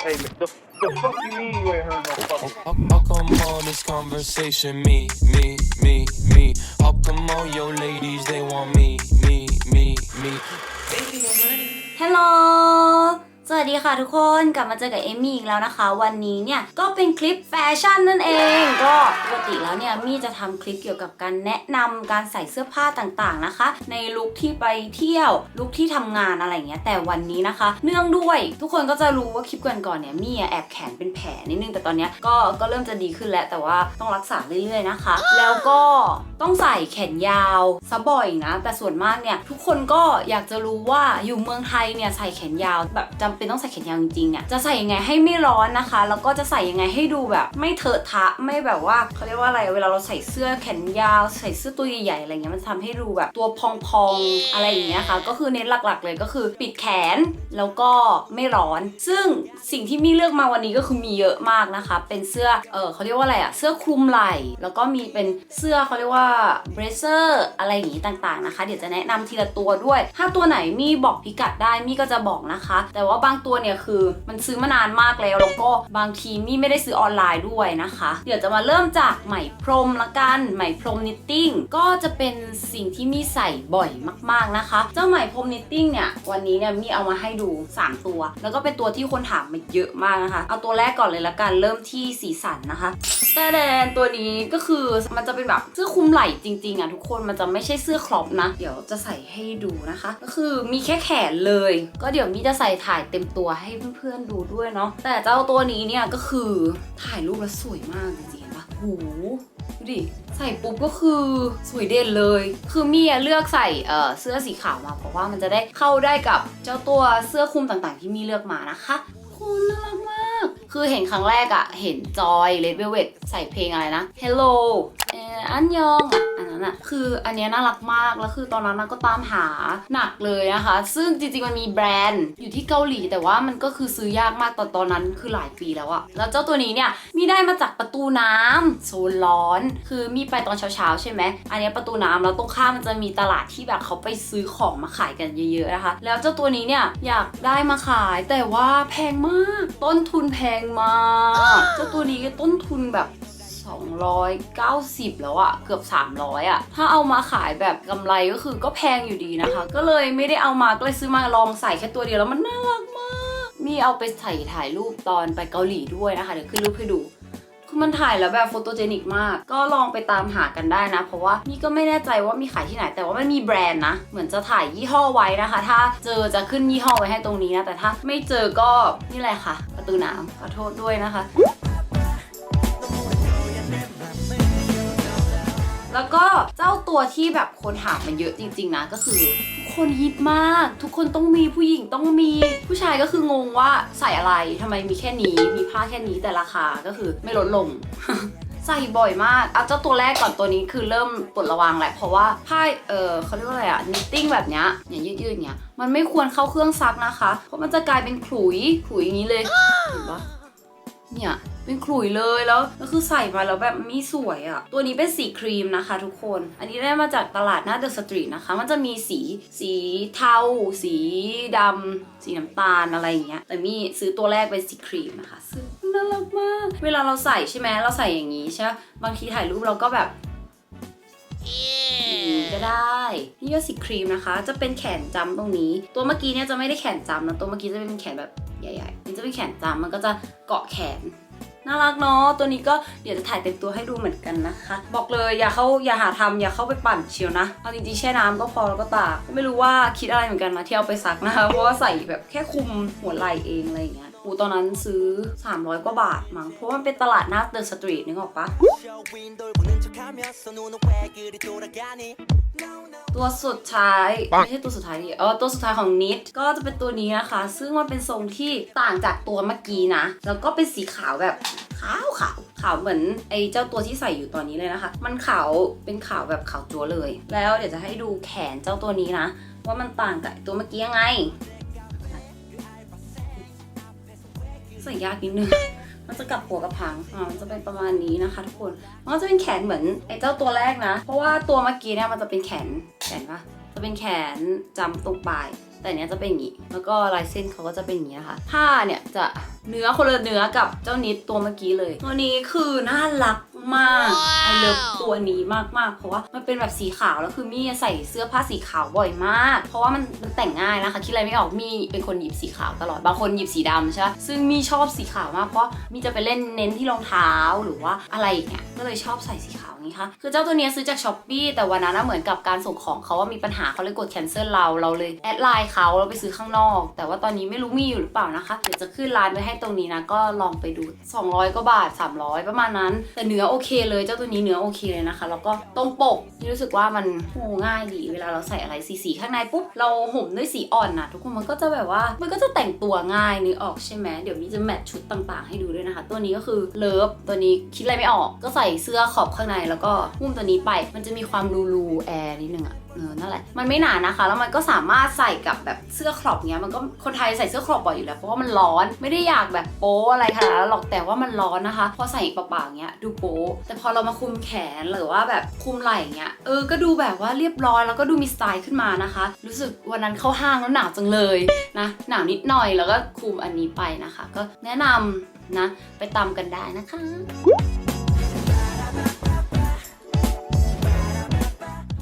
Hey, the, the fuck you mean you ain't heard no fuck? How come all this conversation me, me, me, me? How come all your ladies they want me, me, me, me? Hello. สวัสดีค่ะทุกคนกลับมาเจอกับเอมี่อีกแล้วนะคะ วันนี้เนี่ยก็เป็นคลิปแฟชั่นนั่นเอง ก็ปกติแล้วเนี่ยมี่จะทำคลิปเกี่ยวกับการแนะนำการใส่เสื้อผ้าต่างๆนะคะ ในลุคที่ไปเที่ยวลุคที่ทำงานอะไรเงี้ยแต่วันนี้นะคะ เนื่องด้วยทุกคนก็จะรู้ว่าคลิปก่อนๆเนี่ยมี่แอบแขนเป็นแผลนิดนึงแต่ตอนเนี้ยก็ก็เริ่มจะดีขึ้นแล้วแต่ว่าต้องรักษาเรื่อยๆนะคะ แล้วก็ต้องใส่แขนยาวซะบ่อยนะ แต่ส่วนมากเนี่ยทุกคนก็อยากจะรู้ว่าอยู่เมืองไทยเนี่ยใส่แขนยาวแบบจำเป็นต้องใส่แขนยาวจริงๆเนี่ยจะใส่ยังไงให้ไม่ร้อนนะคะ แล้วก็จะใส่ยังไงให้ดูแบบ ไม่เถอะทะไม่แบบว่าเขาเรียกว่าอะไรเวลาเราใส่เสื้อแขนยาว ใส่เสื้อตัวใหญ่ๆอะไรเงี้ยมันทำให้ดูแบบตัวพองๆอะไรอย่างเงี้ยค่ะก็คือเน้นหลักๆ เลยก็คือปิดแขนแล้วก็ไม่ร้อน ซึ่งสิ่งที่มีเลือกมาวันนี้ก็คือมีเยอะมากนะคะ เป็นเสื้อเออเขาเรียกว่าอะไรอะเสื้อคลุมไหล่แล้วก็มีเป็นเสื้อเขาเรียกว่าเบรเซอร์อะไรอย่างงี้ต่างๆนะคะ เดี๋ยวจะแนะนำทีละตัวด้วย ถ้าตัวไหนมีบอกพิกัดได้มี่ก็จะบอกนะคะ แต่ว่าบางตัวเนี่ยคือมันซื้อมานานมากแล้วแล้วก็บางทีมี่ไม่ได้ซื้อออนไลน์ด้วยนะคะ เดี๋ยวจะมาเริ่มจากไหมพรมละกัน ไหมพรมนิตติ้งก็จะเป็นสิ่งที่มี่ใส่บ่อยมากๆนะคะ เจ้าไหมพรมนิตติ้งเนี่ยวันนี้เนี่ยมี่เอามาให้ดู 3 ตัว แล้วก็เป็นตัวที่คนถามมาเยอะมากนะคะ เอาตัวแรกก่อนเลยละกันเริ่มที่สีสันนะคะแต่แดนตัวนี้ก็คือมันจะเป็นแบบเสื้อคลุมไหล่จริงๆอะทุกคนมันจะไม่ใช่เสื้อครอปนะ เดี๋ยวจะใส่ให้ดูนะคะ ก็คือมีแค่แขนเลย ก็เดี๋ยวมีจะใส่ถ่ายเต็มตัวให้เพื่อนๆดูด้วยเนาะแต่เจ้าตัวนี้เนี่ยก็คือถ่ายรูปแล้วสวยมากจริงๆนปะโหดูดิใส่ปุ๊บก็คือสวยเด่นเลย คือมี่เลือกใส่เเสื้อสีขาวมาเพราะว่ามันจะได้เข้าได้กับเจ้าตัวเสื้อคลุมต่างๆ ที่มี่เลือกมานะคะคุณน่ารักมาก คือเห็นครั้งแรกอะเห็นจอยเลดเวลเวตใส่เพลงอะไรนะ Hello อันยองอะอันนั้นอะคืออันนี้น่ารักมากแล้วคือตอนนั้นก็ตามหาหนักเลยนะคะ ซึ่งจริงๆมันมีแบรนด์อยู่ที่เกาหลีแต่ว่ามันก็คือซื้อยากมากตอนตอนนั้นคือหลายปีแล้วอะแล้วเจ้าตัวนี้เนี่ยมีได้มาจากประตูน้ำโซนร้อน คือมีไปตอนเช้าๆใช่ไหมอันนี้ประตูน้ำแล้วตรงข้ามมันจะมีตลาดที่แบบเขาไปซื้อของมาขายกันเยอะๆนะคะ แล้วเจ้าตัวนี้เนี่ยอยากได้มาขายแต่ว่าแพงมาก ต้นทุนแพงมาก เจ้าตัวนี้ต้นทุนแบบ 290 แล้วอะเกือบ 300อะถ้าเอามาขายแบบกำไรก็คือก็แพงอยู่ดีนะคะ ก็เลยไม่ได้เอามาก็เลยซื้อมาลองใส่แค่ตัวเดียวแล้วมันน่ารักมาก มีเอาไปใส่ถ่ายรูปตอนไปเกาหลีด้วยนะคะ เดี๋ยวขึ้นรูปให้ดูคือมันถ่ายแล้วแบบโฟโตเจนิกมาก ก็ลองไปตามหากันได้นะ เพราะว่านี่ก็ไม่แน่ใจว่ามีขายที่ไหน แต่ว่ามันมีแบรนด์นะ เหมือนจะถ่ายยี่ห้อไว้นะคะ ถ้าเจอจะขึ้นยี่ห้อไว้ให้ตรงนี้นะ แต่ถ้าไม่เจอก็นี่แหละค่ะ ประตูน้ำขอโทษด้วยนะคะ แล้วก็เจ้าตัวที่แบบคนถามมันเยอะจริง ๆ นะก็คือทุกคนฮิตมาก ทุกคนต้องมีผู้หญิงต้องมีผู้ชายก็คืองงว่าใส่อะไรทำไมมีแค่นี้ มีผ้าแค่นี้แต่ราคาก็คือไม่ลดลงใส่บ่อยมาก เอาเจ้าตัวแรกก่อนตัวนี้คือเริ่มปลดระวังแหละ เพราะว่าผ้าเออเขาเรียกว่าอะไรอะนิตติ้งแบบเนี้ยอย่างยืดๆอย่างเงี้ย มันไม่ควรเข้าเครื่องซักนะคะ เพราะมันจะกลายเป็นขลุยขลุยอย่างนี้เลยเห็นปะเนี่ย เป็นขลุยเลยแล้วแล้วคือใส่มาแล้วแบบมีสวยอะ่ะ ตัวนี้เป็นสีครีมนะคะทุกคน อันนี้ได้มาจากตลาดหน้าเดอะสตรีทนะคะ มันจะมีสีสีเทา สีดำสีน้ำตาลอะไรอย่างเงี้ย แต่มีซื้อตัวแรกเป็นสีครีมนะคะซึ่งน่ารักมาก เวลาเราใส่ใช่ไหมเราใส่อย่างนี้ใช่ปะบางทีถ่ายรูปเราก็แบบนี้ก็ได้ นี่ก็สีครีมนะคะ จะเป็นแขนจำตรงนี้ ตัวเมื่อกี้เนี่ยจะไม่ได้แขนจำนะ ตัวเมื่อกี้จะเป็นแขนแบบใหญ่ๆนี่จะเป็นแขนจำมันก็จะเกาะแขน น่ารักเนาะตัวนี้ก็เดี๋ยวจะถ่ายเต็มตัวให้ดูเหมือนกันนะคะ บอกเลยอย่าเข้าอย่าหาทำอย่าเข้าไปปั่นเชียวนะเอาจริงๆแช่น้ำก็พอแล้วก็ตากไม่รู้ว่าคิดอะไรเหมือนกันนะที่เอาไปซักนะคะเพราะว่าใส่แบบแค่คุมหัวไหล่เองอะไรอย่างเงี้ยอูตอนนั้นซื้อ 300 กว่าบาทมั้งเพราะมันเป็นตลาดหน้าเดอะสตรีทนึกออกปะ ตัวสุดท้าย ไม่ใช่ตัวสุดท้ายดิเออตัวสุดท้ายของนิดก็จะเป็นตัวนี้นะคะ ซึ่งมันเป็นทรงที่ต่างจากตัวเมื่อกี้นะ แล้วก็เป็นสีขาวแบบขาวขาวขาวเหมือนไอ้เจ้าตัวที่ใส่อยู่ตอนนี้เลยนะคะ มันขาวเป็นขาวแบบขาวจัวเลย แล้วเดี๋ยวจะให้ดูแขนเจ้าตัวนี้นะ ว่ามันต่างกับตัวเมื่อกี้ยังไงใส่ยากนิดนึง มันจะกลับหัวกับพังอ่ามันจะเป็นประมาณนี้นะคะ ทุกคนมันก็จะเป็นแขนเหมือนไอ้เจ้าตัวแรกนะ เพราะว่าตัวเมื่อกี้เนี่ยมันจะเป็นแขนแขนปะจะเป็นแขนจำตรงปลาย แต่แต่เนี้ยจะเป็นอย่างนี้ แล้วก็ลายเส้นเขาก็จะเป็นอย่างนี้นะคะ ผ้าเนี่ยจะเนื้อคนละเนื้อกับเจ้านิดตัวเมื่อกี้เลย ตัวนี้คือน่ารักมากไอเลิฟตัวนี้มากๆ เพราะว่ามันเป็นแบบสีขาวแล้วคือมี่ใส่เสื้อผ้าสีขาวบ่อยมาก เพราะว่ามันมันแต่งง่ายนะคะคิดอะไรไม่ออกมี่เป็นคนหยิบสีขาวตลอดบางคนหยิบสีดำใช่ปะซึ่งมี่ชอบสีขาวมากเพราะมี่จะไปเล่นเน้นที่รองเท้าหรือว่าอะไรอย่างเงี้ยก็เลยชอบใส่สีขาวนี้ค่ะคือเจ้าตัวเนี้ยซื้อจากช้อปปีแต่วันนั้นนะเหมือนกับการส่งของเขาว่ามีปัญหาเขาเลยกดแคนเซิลเราเราเลยแอดไลน์เขาเราไปซื้อข้างนอก แต่ว่าตอนนี้ไม่รู้มีอยู่หรือเปล่านะคะเดี๋ยวจะขึ้นร้านไว้ให้ตรงนี้นะก็ลองไปดู 200กว่าบาท 300 ประมาณนั้น แต่เนื้อโอเคเลยเจ้าตัวนี้เนื้อโอเคเลยนะคะแล้วก็ตรงปกที่รู้สึกว่ามันโหง่ายดี เวลาเราใส่อะไรสีสีๆข้างในปุ๊บเราห่มด้วยสีอ่อนนะทุกคนมันก็จะแบบว่ามันก็จะแต่งตัวง่ายนึกออกใช่ไหมเดี๋ยวมีจะแมทชุดต่างๆ ให้ดูด้วยนะคะ ตัวนี้ก็คือเลิฟตัวนี้คิดอะไรไม่ออก ก็ใส่เสื้อขอบข้างในแล้วก็หุ้มตัวนี้ไป มันจะมีความรูรูแอร์นิดนึงอะ เออนั่นแหละ มันไม่หนานะคะ แล้วมันก็สามารถใส่กับแบบเสื้อครอปเนี้ย มันก็คนไทยใส่เสื้อครอปบ่อยอยู่แล้ว เพราะว่ามันร้อน ไม่ได้อยากแบบโป๊อะไรขนาดนั้นหรอก แต่ว่ามันร้อนนะคะ พอใส่เปล่าๆเงี้ยดูโป๊แต่พอเรามาคุมแขนหรือว่าแบบคุมไหล่เงี้ย เออ ก็ดูแบบว่าเรียบร้อย แล้วก็ดูมีสไตล์ขึ้นมานะคะ รู้สึกวันนั้นเข้าห้างแล้วหนาวจังเลยนะ หนาวนิดหน่อย แล้วก็คุมอันนี้ไปนะคะ ก็แนะนำนะ ไปตามกันได้นะคะ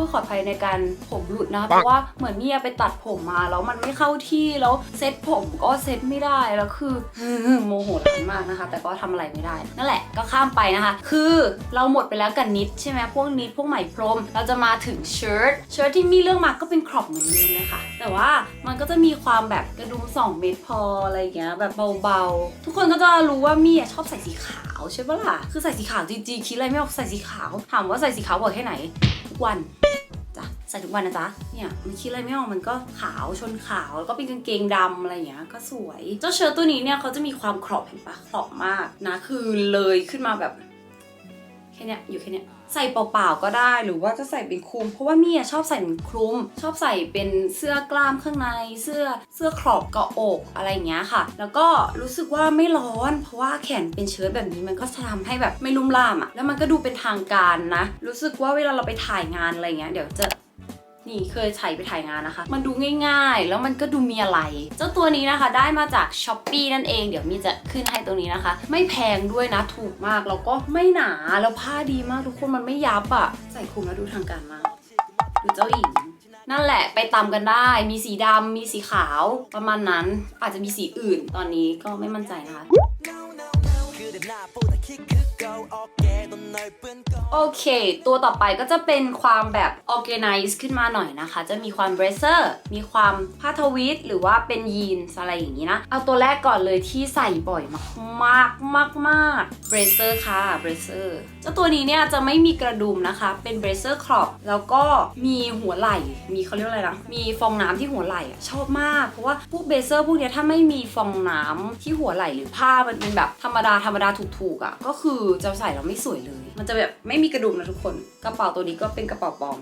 ผู้ขออภัยในการผมหลุดนะคะเพราะว่าเหมือนเมียไปตัดผมมาแล้วมันไม่เข้าที่แล้วเซ็ตผมก็เซ็ตไม่ได้แล้วคือโมโหร้ายมากนะคะ แต่ก็ทำอะไรไม่ได้ นั่นแหละก็ข้ามไปนะคะ คือเราหมดไปแล้วกับนิดใช่ไหมพวกนิดพวกไหมพรม เราจะมาถึงเชิ้ตเชิ้ตที่มีเรื่องมาก็เป็นครอปเหมือนเดิมเลยค่ะ แต่ว่ามันก็จะมีความแบบกระดุม2 เมตรพออะไรอย่างเงี้ยแบบเบาๆ ทุกคนก็จะรู้ว่ามี่อะชอบใส่สีขาวใช่ปะล่ะ คือใส่สีขาวจริงๆ คิดอะไรไม่ออกใส่สีขาว ถามว่าใส่สีขาวบ่อยแค่ไหน ทุกวันจ้ะใส่ทุกวันนะจ๊ะ เนี่ยมันคิดอะไรไม่ออกมันก็ขาวชนขาวแล้วก็เป็นกางเกงดำอะไรอย่างเงี้ยก็สวย เจ้าเชิ้ตตัวนี้เนี่ยเขาจะมีความครอบเห็นปะครอบมากนะคือเลยขึ้นมาแบบ ค่เนี้ยอยู่แค่เนี้ยใส่เปล่าๆก็ได้หรือว่าจะใส่เป็นคลุม เพราะว่ามี่อะชอบใส่เป็นคลุม ชอบใส่เป็นเสื้อกล้ามข้างใน เสื้อเสื้อครอบเกาะอกอะไรอย่างเงี้ยค่ะ แล้วก็รู้สึกว่าไม่ร้อน เพราะว่าแขนเป็นเชิ้ตแบบนี้มันก็จะทำให้แบบไม่ลุ่มล่ามอะแล้วมันก็ดูเป็นทางการนะ รู้สึกว่าเวลาเราไปถ่ายงานอะไรเงี้ยเดี๋ยวจะ นี่เคยใส่ไปถ่ายงานนะคะ มันดูง่ายๆ แล้วมันก็ดูมีอะไร เจ้าตัวนี้นะคะได้มาจาก s h อ p e e นั่นเอง เดี๋ยวมีจะขึ้นให้ตรงนี้นะคะ ไม่แพงด้วยนะ ถูกมาก แล้วก็ไม่หนา แล้วผ้าดีมากทุกคน มันไม่ยับอะใส่คลุมแล้วดูทางการมาก ดูเจ้าหญิงนั่นแหละไปตามกันได้ มีสีดำ มีสีขาวประมาณนั้น อาจจะมีสีอื่นตอนนี้ก็ไม่มั่นใจนะคะ โอเค ตัวต่อไปก็จะเป็นความแบบ organize ขึ้นมาหน่อยนะคะ จะมีความ bracer มีความผ้าทวิตหรือว่าเป็นยีนอะไรอย่างนี้นะ เอาตัวแรกก่อนเลยที่ใส่บ่อยมากมากมากมาก bracer ค่ะ bracer เจ้าตัวนี้เนี่ยจะไม่มีกระดุมนะคะ เป็น bracer crop แล้วก็มีหัวไหล่ มีเขาเรียกว่าอะไรนะ มีฟองน้ำที่หัวไหล่ชอบมาก เพราะว่าพวกเบเซอร์พวกเนี้ยถ้าไม่มีฟองน้ำที่หัวไหล่หรือผ้ามันเป็นแบบธรรมดาธรรมดาถูกๆอะ่ะก็คือจะใส่แล้วไม่สวยเลย มันจะแบบไม่มีกระดุมนะทุกคน กระเป๋าตัวนี้ก็เป็นกระเป๋าปลอม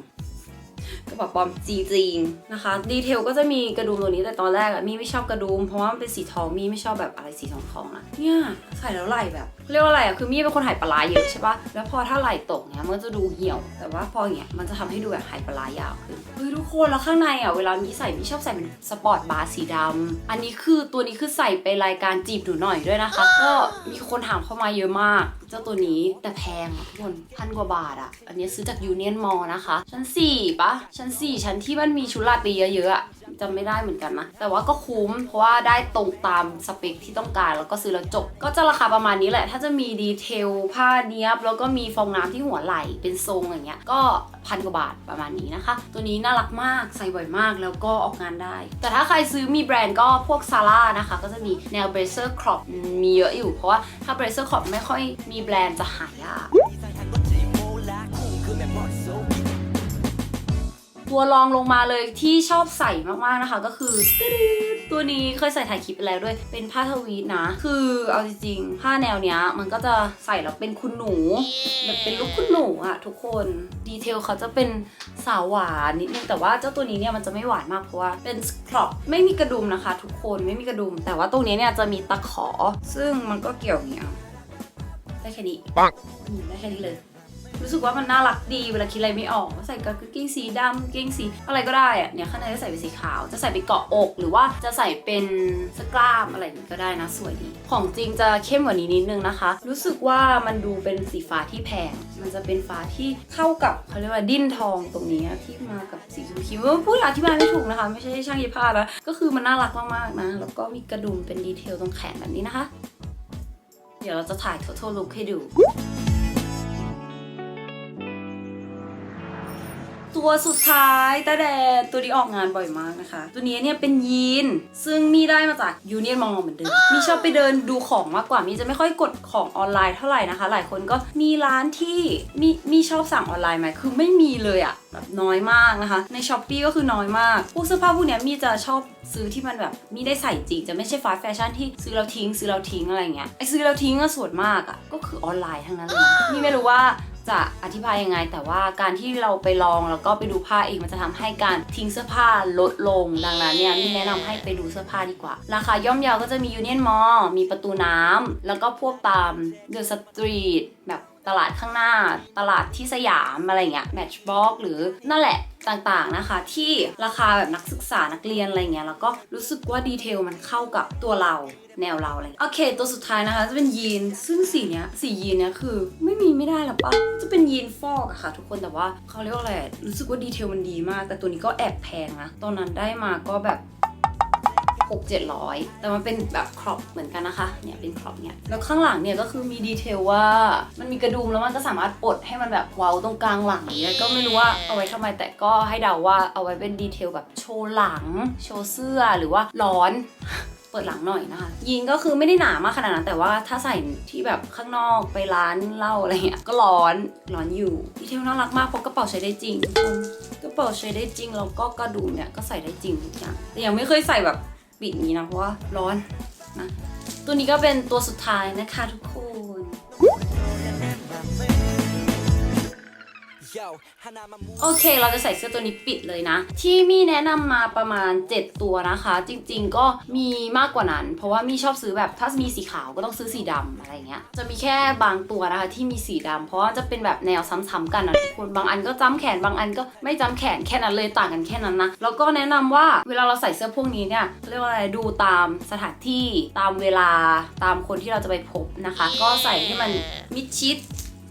กระเป๋าปลอมจริงๆนะคะ ดีเทลก็จะมีกระดุมตัวนี้แต่ตอนแรกอะมี่ไม่ชอบกระดุมเพราะว่ามันเป็นสีทองมี่ไม่ชอบแบบอะไรสีทองทองอะเนี่ยใส่แล้วไหลแบบ เรียกว่าอะไรอะคือมี่เป็นคนหายปลาร้าเยอะใช่ปะแล้วพอถ้าไหลตกเนี่ยมันจะดูเหี่ยว แต่ว่าพออย่างเงี้ยมันจะทำให้ดูแบบหายปลาร้ายาวขึ้นเฮ้ยทุกคนแล้วข้างในอะเวลามีใส่มี่ชอบใส่เป็นสปอร์ตบาร์สีดำอันนี้คือตัวนี้คือใส่ไปรายการจีบหนูหน่อยด้วยนะคะ ก็มีคนถามเข้ามาเยอะมาก เจ้าตัวนี้แต่แพงอะทุกคนพันกว่าบาทอะอันนี้ซื้อจากยูเนียนมอลนะคะชั้น4ปะชั้น4ชั้นที่มันมีชุดราตีเยอะๆอะ จำไม่ได้เหมือนกันนะ แต่ว่าก็คุ้ม เพราะว่าได้ตรงตามสเปคที่ต้องการแล้วก็ซื้อแล้วจบ ก็จะราคาประมาณนี้แหละ ถ้าจะมีดีเทลผ้าเนี้ยบแล้วก็มีฟองน้ำที่หัวไหล่เป็นทรงอย่างเงี้ย ก็พันกว่าบาทประมาณนี้นะคะ ตัวนี้น่ารักมากใส่บ่อยมากแล้วก็ออกงานได้ แต่ถ้าใครซื้อมีแบรนด์ก็พวกซาร่านะคะ ก็จะมีแนว bracer crop มีเยอะอยู่ เพราะว่าถ้า bracer crop ไม่ค่อยมีแบรนด์จะหายาก ตัวรองลงมาเลยที่ชอบใส่มากๆนะคะ ก็คือตึ๊ดๆตัวนี้เคยใส่ถ่ายคลิปไปแล้วด้วย เป็นผ้าทวีตนะ คือเอาจริงๆ ผ้าแนวเนี้ย มันก็จะใส่แล้วเป็นคุณหนูแบบเป็นลุคคุณหนูอะทุกคนดีเทลเขาจะเป็นสาวหวานนิดนึงแต่ว่าเจ้าตัวนี้เนี่ยมันจะไม่หวานมากเพราะว่าเป็นครอปไม่มีกระดุมนะคะ ทุกคนไม่มีกระดุม แต่ว่าตรงนี้เนี่ยจะมีตะขอ ซึ่งมันก็เกี่ยวอย่างเงี้ยได้แค่นี้ปังอืมได้แค่นี้เลย รู้สึกว่ามันน่ารักดีเวลาคิดอะไรไม่ออกก็ใส่กางเกงสีดำกางเกงสีอะไรก็ได้อะเนี่ยข้างในจะใส่เป็นสีขาว จะใส่ไปเกาะอก หรือว่าจะใส่เป็นสกล้ามอะไรนี้ก็ได้นะสวยดีของจริงจะเข้มกว่านี้นิดนึงนะคะ รู้สึกว่ามันดูเป็นสีฟ้าที่แพงมันจะเป็นฟ้าที่เข้ากับเขาเรียกว่าดิ้นทองตรงนี้ที่มากับสีชมพูพูดอธิบายไม่ถูกนะคะ ไม่ใช่ช่างเย็บผ้านะก็คือมันน่ารักมากๆนะแล้วก็มีกระดุมเป็นดีเทลตรงแขนแบบนี้นะคะ เดี๋ยวเราจะถ่าย total look ให้ดู ตัวสุดท้ายตาแดดตัวนี้ออกงานบ่อยมากนะคะ ตัวนี้เนี่ยเป็นยีน ซึ่งมีได้มาจากยูเนียนมอลเหมือนเดิม มีชอบไปเดินดูของมากกว่า มีจะไม่ค่อยกดของออนไลน์เท่าไหร่นะคะ หลายคนก็มีร้านที่มีมีชอบสั่งออนไลน์ไหมคือไม่มีเลยอะแบบน้อยมากนะคะ ในช้อปปีก็คือน้อยมากพวกเสื้อผ้าพวกเนี้ยมีจะชอบซื้อที่มันแบบมีได้ใส่จริง จะไม่ใช่ฟาสต์แฟชั่นที่ซื้อแล้วทิ้ง ซื้อแล้วทิ้งอะไรเงี้ยไอซื้อแล้วทิ้งก็ส่วนมากอะก็คือออนไลน์ทั้งนั้นเลยนะนี่ไม่รู้ว่า จะอธิบายยังไง แต่ว่าการที่เราไปลองแล้วก็ไปดูผ้าเองมันจะทำให้การทิ้งเสื้อผ้าลดลง ดังนั้นเนี่ยนี่แนะนำให้ไปดูเสื้อผ้าดีกว่า ราคาย่อมเยาวก็จะมียูเนียนมอลมีประตูน้ำแล้วก็พวกตามเดอะสตรีทแบบ ตลาดข้างหน้า ตลาดที่สยามอะไรเงี้ยแมทช์บ็อกหรือนั่นแหละต่างๆนะคะ ที่ราคาแบบนักศึกษานักเรียนอะไรเงี้ยแล้วก็รู้สึกว่าดีเทลมันเข้ากับตัวเราแนวเราเลยโอเค ตัวสุดท้ายนะคะจะเป็นยีนซึ่งสีเนี้ยสียีนเนี้ยคือไม่มีไม่ได้หรอปะจะเป็นยีนฟอกอะค่ะ ทุกคนแต่ว่าเขาเรียกว่าอะไรรู้สึกว่าดีเทลมันดีมาก แต่ตัวนี้ก็แอบแพงนะตอนนั้นได้มาก็แบบ 6 700 แต่มันเป็นแบบครอปเหมือนกันนะคะ เนี่ยเป็นครอปเนี่ย แล้วข้างหลังเนี่ยก็คือมีดีเทลว่ามันมีกระดุมแล้วมันก็สามารถปลดให้มันแบบเว้าตรงกลางหลังเนี่ยก็ไม่รู้ว่าเอาไว้ทำไมแต่ก็ให้เดาว่าเอาไว้เป็นดีเทลแบบโชว์หลัง โชว์เสื้อหรือว่าร้อนเปิดหลังหน่อยนะคะยีนก็คือไม่ได้หนามากขนาดนั้นแต่ว่าถ้าใส่ที่แบบข้างนอกไปร้านเหล้าอะไรเงี้ยก็ร้อนร้อนอยู่ดีเทลน่ารักมากเพราะกระเป๋าใช้ได้จริงกระเป๋าใช้ได้จริงแล้วก็กระดุมเนี่ยก็ใส่ได้จริงทุกอย่างแต่ยังไม่เคยใส่แบบ ปิดนี้นะเพราะว่าร้อนนะตัวนี้ก็เป็นตัวสุดท้ายนะคะทุกคน โอเค เราจะใส่เสื้อตัวนี้ปิดเลยนะ ที่มีแนะนำมาประมาณ 7 ตัวนะคะ จริงๆก็มีมากกว่านั้น เพราะว่ามีชอบซื้อแบบถ้ามีสีขาวก็ต้องซื้อสีดำอะไรเงี้ย จะมีแค่บางตัวนะคะที่มีสีดำเพราะว่าจะเป็นแบบแนวซ้ำๆกันนะทุกคนบางอันก็จ้ำแขนบางอันก็ไม่จ้ำแขนแค่นั้นเลยต่างกันแค่นั้นนะ แล้วก็แนะนำว่าเวลาเราใส่เสื้อพวกนี้เนี่ยเรียกว่าอะไรดูตามสถานที่ตามเวลาตามคนที่เราจะไปพบนะคะ ก็ใส่ให้มันมิดชิด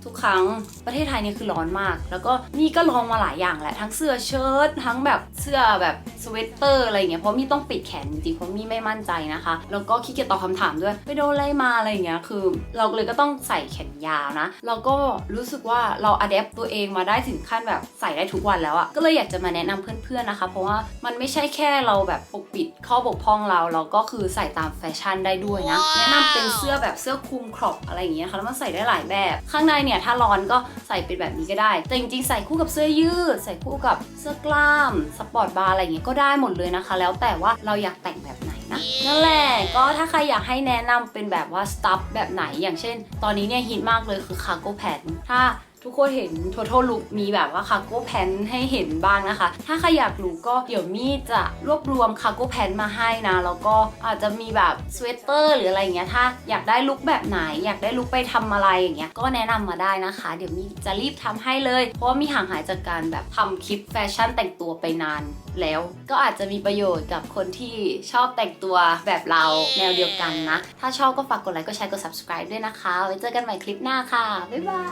ทุกครั้งประเทศไทยเนี่ยคือร้อนมาก แล้วก็นี่ก็ลองมาหลายอย่างแหละทั้งเสื้อเชิ้ตทั้งแบบเสื้อแบบสเวตเตอร์อะไรอย่างเงี้ยเพราะมีต้องปิดแขนจริงๆเพราะมีไม่มั่นใจนะคะ แล้วก็ขี้เกียจตอบคำถามด้วยไปโดนอะไรมาอะไรอย่างเงี้ยคือ เราเลยก็ต้องใส่แขนยาวนะเราก็รู้สึกว่าเราอัดแอปตัวเองมาได้ถึงขั้นแบบใส่ได้ทุกวันแล้วอะก็เลยอยากจะมาแนะนำเพื่อนๆนะคะ เพราะว่ามันไม่ใช่แค่เราแบบปกปิดข้อบกพร่องเราเราก็คือใส่ตามแฟชั่นได้ด้วยนะแนะนำเป็นเสื้อแบบเสื้อคลุมครอปอะไรอย่างเงี้ยค่ะแล้วมันใส่ได้หลายแบบ ข้างในเนี่ยถ้าร้อนก็ใส่เป็นแบบนี้ก็ได้ แต่จริงๆ ใส่คู่กับเสื้อยืด ใส่คู่กับเสื้อกล้ามสปอร์ตบาร์อะไรอย่างเงี้ยก็ได้หมดเลยนะคะ แล้วแต่ว่าเราอยากแต่งแบบไหนนะนั่นแหละก็ถ้าใครอยากให้แนะนำเป็นแบบว่าสตัฟแบบไหนอย่างเช่น ตอนนี้เนี่ยฮิตมากเลยคือคาร์โก้แพนถ้า ทุกคนเห็น total look มีแบบว่าคาร์โก้แพนให้เห็นบ้างนะคะ ถ้าใครอยากรู้ก็เดี๋ยวมี่จะรวบรวมคาร์โก้แพนมาให้นะ แล้วก็อาจจะมีแบบสเวตเตอร์หรืออะไรอย่างเงี้ยถ้าอยากได้ลุคแบบไหน อยากได้ลุคไปทำอะไรอย่างเงี้ยก็แนะนำมาได้นะคะ เดี๋ยวมี่จะรีบทำให้เลย เพราะว่ามีห่างหายจากการแบบทำคลิปแฟชั่นแต่งตัวไปนานแล้วก็อาจจะมีประโยชน์กับคนที่ชอบแต่งตัวแบบเราแนวเดียวกันนะ ถ้าชอบก็ฝากกดไลค์ กดแชร์ กด subscribe ด้วยนะคะ ไว้เจอกันใหม่คลิปหน้าค่ะ บ๊ายบา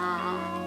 ย